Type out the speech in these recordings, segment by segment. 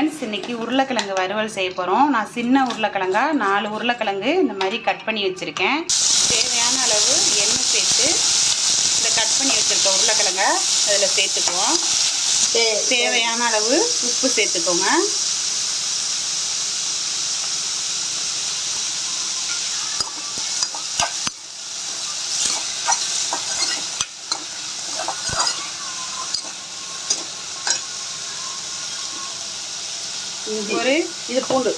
Friends இன்றைக்கி உருளைக்கிழங்கு வறுவல் செய்ய போகிறோம் நான் சின்ன உருளைக்கிழங்கா நாலு உருளைக்கிழங்கு இந்த மாதிரி கட் பண்ணி வச்சுருக்கேன். தேவையான அளவு எண்ணெய் சேர்த்து இந்த கட் பண்ணி வச்சுருக்க உருளைக்கிழங்க. அதில் சேர்த்துக்குவோம். தேவையான அளவு உப்பு சேர்த்துக்கோங்க. ஒரு இது பூண்டு.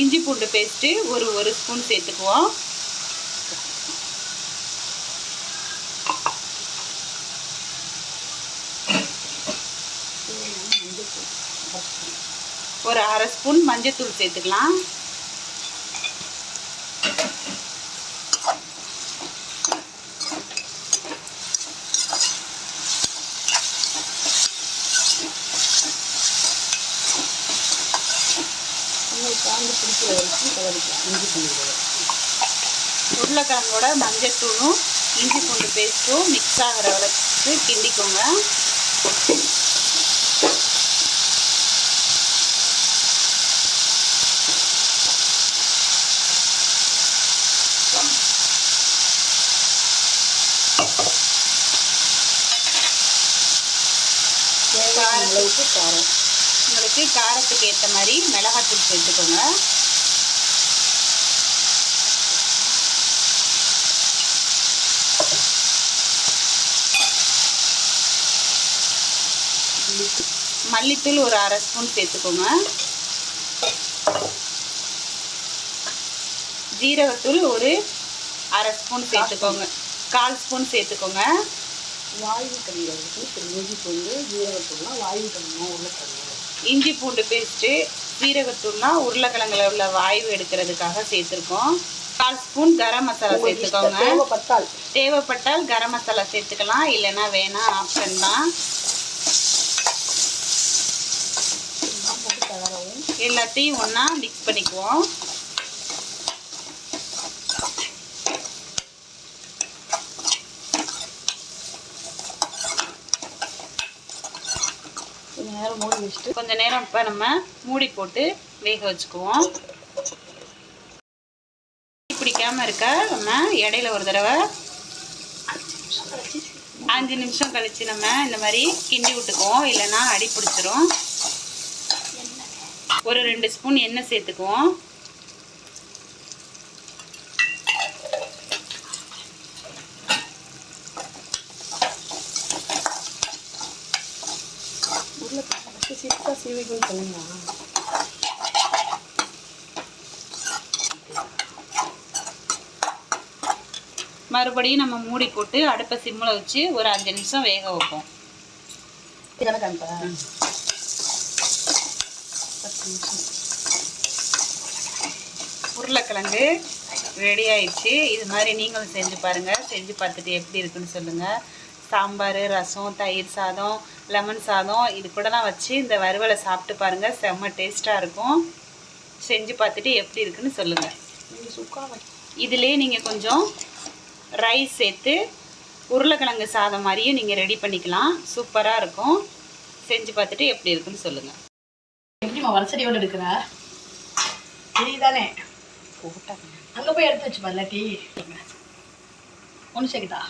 இஞ்சி பூண்டு பேஸ்ட்டு ஒரு ஒரு ஸ்பூன் சேர்த்துக்குவோம். ஒரு அரை ஸ்பூன் மஞ்சத்தூள் சேர்த்துக்கலாம். காந்து பிடிக்கிற வரைக்கும் கலரிக்கலாம் இஞ்சி பூண்டு. உருளைக்கிழங்கோட மஞ்சத்தூளும் இஞ்சி பூண்டு பேஸ்ட்டும் மிக்ஸ் ஆகிற அளவுக்கு கிண்டிக்கோங்க. அளவுக்கு காரம். உங்களுக்கு காரத்துக்கு ஏற்ற மாதிரி மிளகாத்தூள் சேர்த்துக்கோங்க. மல்லித்தூள். ஒரு அரை ஸ்பூன் சேர்த்துக்கோங்க. ஜீரகத்தூள் ஒரு அரை ஸ்பூன் சேர்த்துக்கோங்க. கால் ஸ்பூன் சேர்த்துக்கோங்க. வாயு திரு இஞ்சி பூண்டு ஜீரகத்தூள்லாம் வாயு கறினா உருளைக்கிழங்கு. இஞ்சி பூண்டு பேஸ்ட்டு சீரகத்தூள்னா உருளைக்கிழங்குல உள்ள வாய்வு எடுக்கிறதுக்காக சேர்த்துருக்கோம். கால் ஸ்பூன் கரம் மசாலா சேர்த்துக்கோங்க. தேவைப்பட்டால். தேவைப்பட்டால் கரம் மசாலா சேர்த்துக்கலாம். இல்லைன்னா வேணாம் ஆப்ஷன் தான் போட்டு கலரவும் எல்லாத்தையும் ஒன்றா மிக்ஸ் பண்ணிக்குவோம். கொஞ்சம் நேரம் மூடி வச்சுட்டு கொஞ்சம் நேரம் இப்போ நம்ம மூடி போட்டு வேக வச்சுக்குவோம். பிடிக்காம இருக்க நம்ம இடையில ஒரு தடவை அஞ்சு நிமிஷம் கழிச்சு நம்ம இந்த மாதிரி கிண்டி விட்டுக்குவோம். இல்லைன்னா அடி பிடிச்சிரும். ஒரு ரெண்டு ஸ்பூன் எண்ணெய் சேர்த்துக்குவோம். மறுபடியும் நம்ம மூடி போட்டு அடுப்பை சிம்மில் வச்சு ஒரு அஞ்சு நிமிஷம் வேக வைப்போம். கணக்கான்ப்பா உருளைக்கிழங்கு ரெடி ஆயிடுச்சு. இது மாதிரி நீங்களும் செஞ்சு பாருங்கள் செஞ்சு பார்த்துட்டு எப்படி இருக்குன்னு சொல்லுங்கள் சாம்பார் ரசம் தயிர் சாதம் லெமன் சாதம் இது கூடலாம் வச்சு இந்த வறுவலை சாப்பிட்டு பாருங்கள் செம்ம டேஸ்ட்டாக இருக்கும். செஞ்சு பார்த்துட்டு எப்படி இருக்குன்னு சொல்லுங்கள் நீங்கள் சுக்கா இதிலே நீங்கள் கொஞ்சம் ரைஸ் சேர்த்து உருளைக்கிழங்கு சாதம் மாதிரியும் நீங்கள் ரெடி பண்ணிக்கலாம். சூப்பராக இருக்கும். செஞ்சு பார்த்துட்டு எப்படி இருக்குன்னு சொல்லுங்கள் எப்படிம்மா வலசடியோடு எடுக்கிற? தெரியுதானே? போட்டாங்க அங்கே போய் எடுத்து வச்சுப்பா இல்லாட்டி. ஒன்று சேர்க்குதா